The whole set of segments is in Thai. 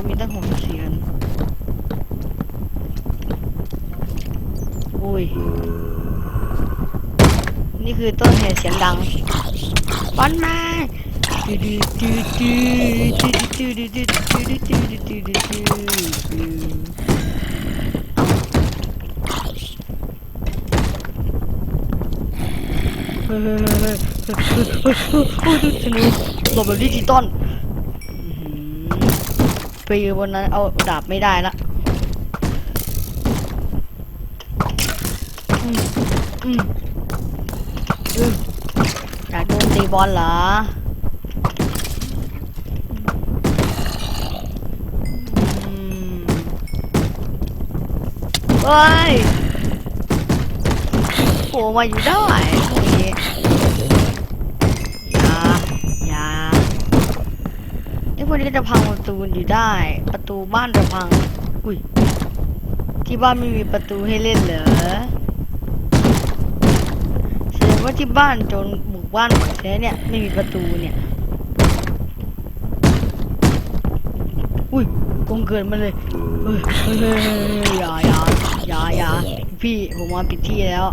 เรามีตั้งหกสิบสี่อันอุ้ย นี่คือต้นเหตุเสียงดังบอลมาดูดูดูดูดูดูดูดูดูดูดูดูดูดูเฮ้ยเฮ้ยเฮ้ยเฮ้ยเฮ้ยเฮ้ยเฮ้ยเฮ้ยธนูหลบแบบดิจิตอล ไปยืนบนนั้นเอาดาบไม่ได้ละอยากโดนตีบอลเหรออืมเฮ้ยโผล่มาอยู่ได้ นี้จะพังประตูอยู่ได้ ประตูบ้านจะพัง อุ้ย ที่บ้านไม่มีประตูให้เล่นเหรอแสดงว่าที่บ้านจนบุกบ้านหมดแล้เนี่ยไม่มีประตูเนี่ย อุ้ยกงเกิดมาเลยเฮ้ยเฮ้ยอย่าอย่าอย่าอย่าพี่ผมมาปิดที่แล้ว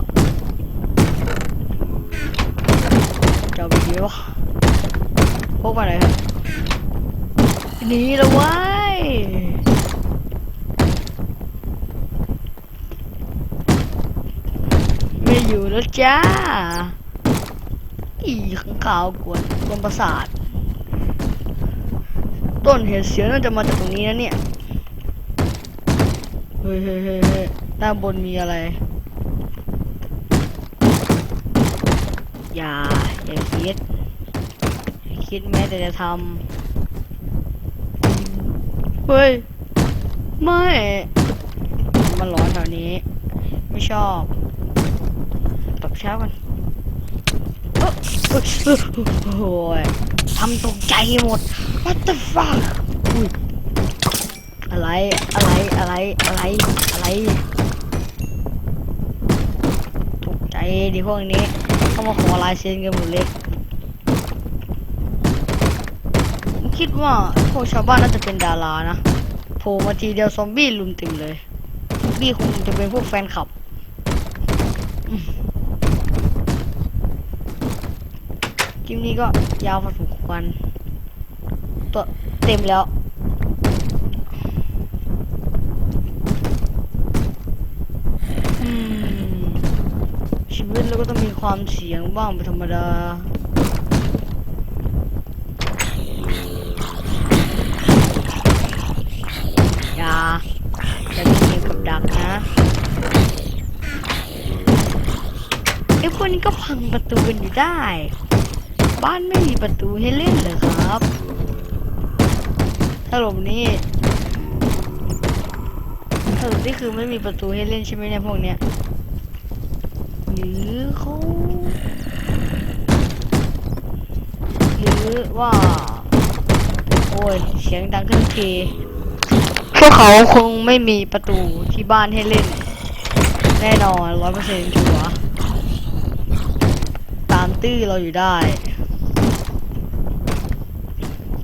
จะไปดีวะพกมาไหนครับ หนีแล้วว้ยไม่อยู่แล้วจ้า อีข้างขาวกวนกวนประสาท ต้นเหตุเสียน่าจะมาจากตรงนี้นะเนี่ย เฮ้ยเฮ้ยเฮ้ยเฮ้ด้านบนมีอะไร อย่า อย่าคิด คิดแม้แต่จะทำ เฮ้ย ไม่ มันร้อนแถวนี้ ไม่ชอบปรับเช้ากันโอ้ยทำตกใจหมด what the fuck อุ้ยอะไรอะไรอะไรอะไรอะไร ตกใจดิพวกนี้เข้ามาขอลายเซ็นกันหมดเลยผม คิดว่าพวกชาวบ้านน่าจะเป็นดารานะโผล่มาทีเดียวซอมบี้ลุมต็มเลยซอมบี้คงจะเป็นพวกแฟนคลับคลิปนี้ก็ยาวพอสมควรตัวเต็มแล้วอืมชีวิตเราก็ต้องมีความเสี่ยงบ้างเป็นธรรมดา อ้พวกนี้ก็พังประตูกันอยู่ได้ บ้านไม่มีประตูให้เล่นเลยครับสรุปนี่สรุปนี่คือไม่มีประตูให้เล่นใช่ไหมเนี่ยพวกเนี้ยหรือเขาหรือว่า โอ้ยเสียงดังขึ้นทีพวกเขาคงไม่มีประตูที่บ้านให้เล่น แน่นอนร้อยเปอร์เซ็นต์ชัวร์ามตื้อเราอยู่ได้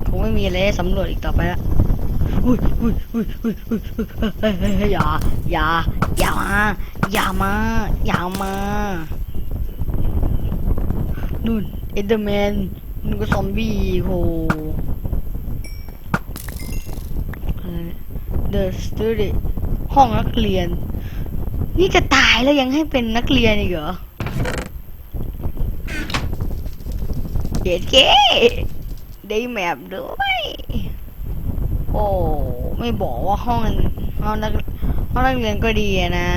คงไม่มีอะไรสำรวจอีกต่อไปละอุ้ยอุ้ยอุ้ยอุ้ยอุ้ยอุ้ยอย่าอย่าอย่ามาอย่ามาอย่ามานู่นเอเดอร์แมนนู่นก็ซอมบี้โหเดอะสตูดิห้องนักเรียน นี่จะตายแล้วยังให้เป็นนักเรียนอีกเหรอ เด็ดเก้ได้แมปด้วยโอ้ไม่บอกว่าห้องห้องนักห้องนักเรียนก็ดีนะ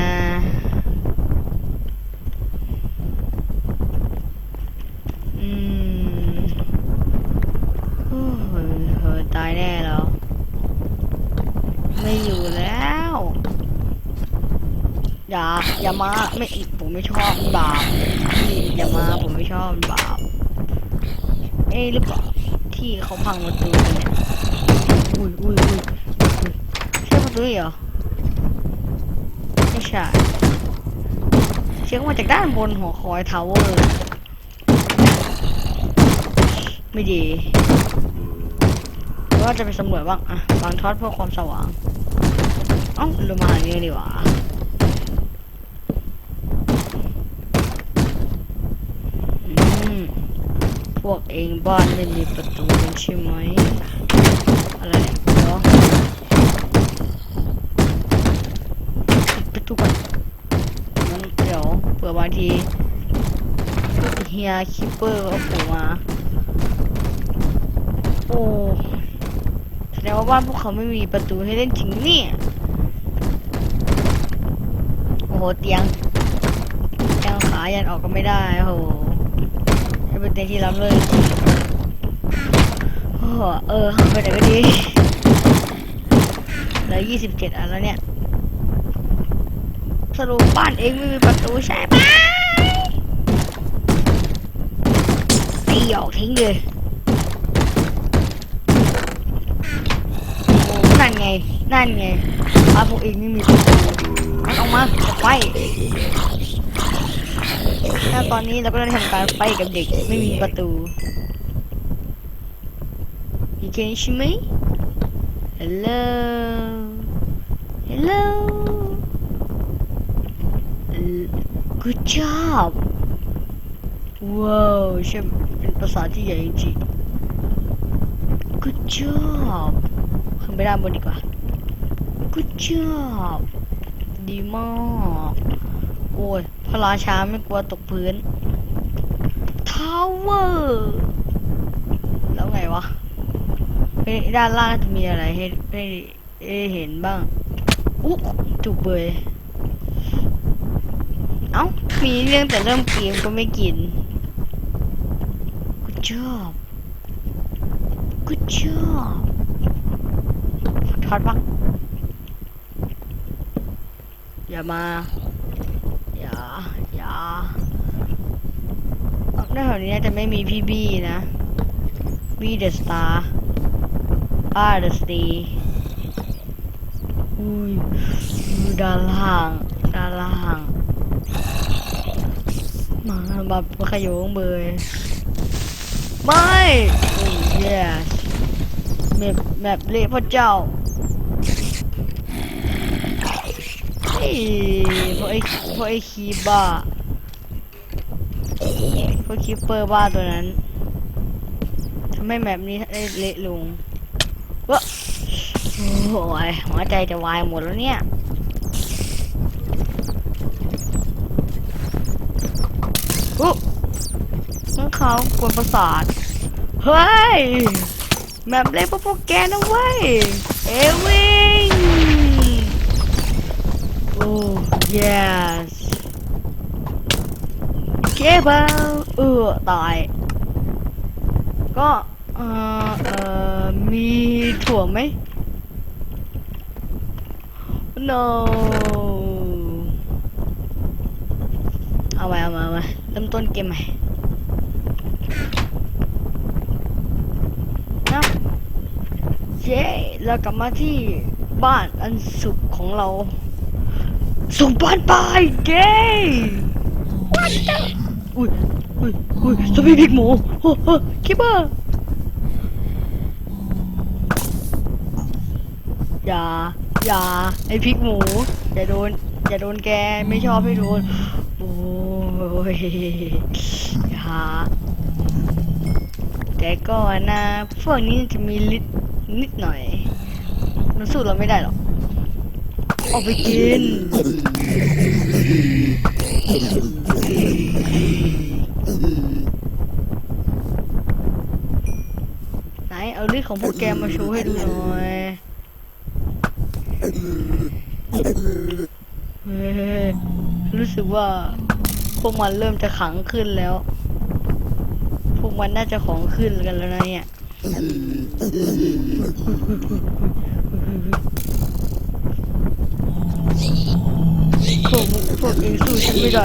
อืมเฮ้ยตายแน่แล้ว ไม่อยู่แล้ว อย่า อย่ามา ไม่ผมไม่ชอบบาปอย่ามาผมไม่ชอบบาป เอ้หรือเปล่าที่เขาพังประตูเนี่ยอุ้ยอุ้ยอุ้ยอุ้ยใช่ประตูเหรอไม่ใช่เสียงมาจากด้านบนหอคอยทาวเวอร์ไม่ดีว่าจะไปสำรวจบ้างอะวางท็อตเพื่อความสว่างเอ้าเรามาทางนี้ดีกว่า อืม พ วกเองบ้านไม่มีประตูใช่ไหมอะไรเนี่ยเดี๋ยวปิดประตูก่อนงั้นเดี๋ยวเผื่อบางทีเฮียคิปเปอร์เขาโผล่มาโอ้แสดงว่าบ้านพวกเขาไม่มีประตูให้เล่นจริงเนี่ยโอ้โหเตียงเตียงขายันออกก็ไม่ได้โอ้โห นี่เป็นเตียงที่ล้ำเลยโอ้โหเออไปไหนก็ดีเหลือยี่สิบเจ็ดอันแล้วเนี่ยสรุปบ้านเองไม่มีประตูใช่ไหมตีออกทิ้งเลยโอ้นั่นไง นั่นไงบ้านพวกเองไม่มีประตูมันออกมาจะไป แล้วตอนนี้เราก็ได้ทำการไฟกับเด็กไม่มีประตู you can see me hello hello good job ว้าวใช่เป็นภาษาที่ใหญ่จริง good job ขึ้นไปด้านบนดีกว่า good job ดีมาก โอ้ย พระราชาไม่กลัวตกพื้น tower แล้วไงวะด้านล่างจะมีอะไรให้ให้ให้เห็นบ้างอุ๊จุกเบยเอ้ามีเรื่องแต่เริ่มเกมก็ไม่กิน good job good job ทอดปะอย่ามาาอย่าเอาในแถวนี้จะไม่มีพี่บี้นะบี้เดอะสตาร์ป้าเดอะสตีอุ้ยอยู่ด้านล่างด้านล่างมาแบบขยงเบยไม่โอ้ยแมปแมปเละพระเจ้าเฮ้ย พวกไอ้พวกไอ้คีบ้าพวกคีเปอร์บ้าตัวนั้นทำให้แมปนี้ได้เละลงวะโอ้ยหัวใจจะวายหมดแล้วเนี่ยอุ๊ข้างเขากวนประสาท เฮ้ยแมปเล่นพวกพวกแกนะเว้ย เอวิ งโอ้ yes เก็บเอาเออตาย ก็เออเออมีถั่วไหม no เอาไว้เอามาเอามาเริ่มต้นเกมใหม่นะเย้เรากลับมาที่บ้านอันสุขของเรา สุขบ้านปลายเย้วัดจ้ะอุ้ยอุ้ยอุ้ยสปีพริกหมูโอ้โหคิดว่าอย่า อย่า ไอพริกหมู อย่าโดน อย่าโดนแก ไม่ชอบให้โดน โอ้ย อย่า แต่ก็นะ พวกนี้จะมีฤทธิ์นิดหน่อย มันสู้เราไม่ได้หรอก ออกไปกิน ไหน เอาฤทธิ์ของพวกแกมาโชว์ให้ดูหน่อยเฮ้ยรู้สึกว่า พวกมันเริ่มจะขังขึ้นแล้ว พวกมันน่าจะของขึ้นกันแล้วนะเนี่ย พวกมึงพวก